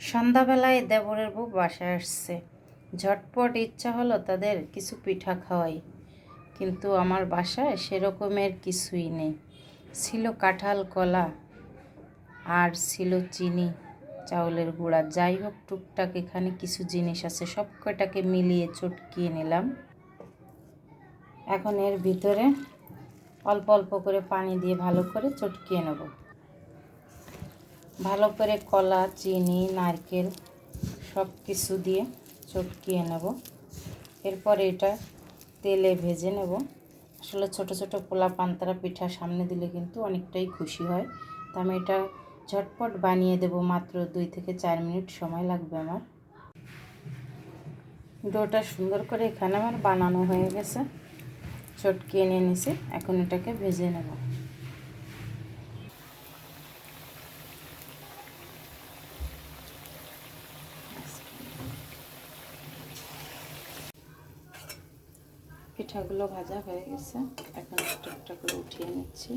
সন্ধ্যাবেলায় দেবরের বউ বাসায় আসছে। ঝটপট ইচ্ছা হলো তাদের কিছু পিঠা খাওয়াই। কিন্তু আমার বাসায় সেরকমের কিছুই নেই। ছিল কাঁঠাল, কলা আর ছিল চিনি, চাউলের গুঁড়া। যাই হোক, টুকটাক এখানে কিছু জিনিস আছে। সব কয়টাকে মিলিয়ে চটকিয়ে নিলাম। এখন এর ভিতরে অল্প অল্প করে পানি দিয়ে ভালো করে চটকিয়ে নেব। ভালো করে কলা, চিনি, নারকেল সব কিছু দিয়ে চটকিয়ে নেব। এরপর এটা তেলে ভেজে নেব। আসলে ছোট ছোট পোলা পান্তারা পিঠা সামনে দিলে কিন্তু অনেকটাই খুশি হয়। তা আমি এটা ঝটপট বানিয়ে দেব, মাত্র দুই থেকে চার মিনিট সময় লাগবে আমার। ডোটা সুন্দর করে এখানে আমার বানানো হয়ে গেছে। চটকিয়ে নিয়ে নিছি, এখন এটাকে ভেজে নেব। পিঠাগুলো ভাজা হয়ে গেছে। এখন একটা করে উঠিয়ে নিচ্ছি।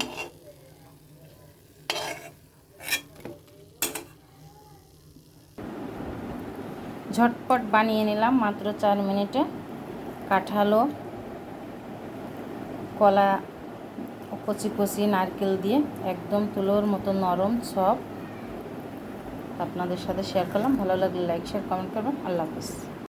ঝটপট বানিয়ে নিলাম, মাত্র চার মিনিটে। কাঁঠালও, কলা, কচি কচি, নারকেল দিয়ে একদম তুলোর মতো নরম সব আপনাদের সাথে শেয়ার করলাম। ভালো লাগলে লাইক শেয়ার কমেন্ট করবেন। আল্লাহ হাফিজ।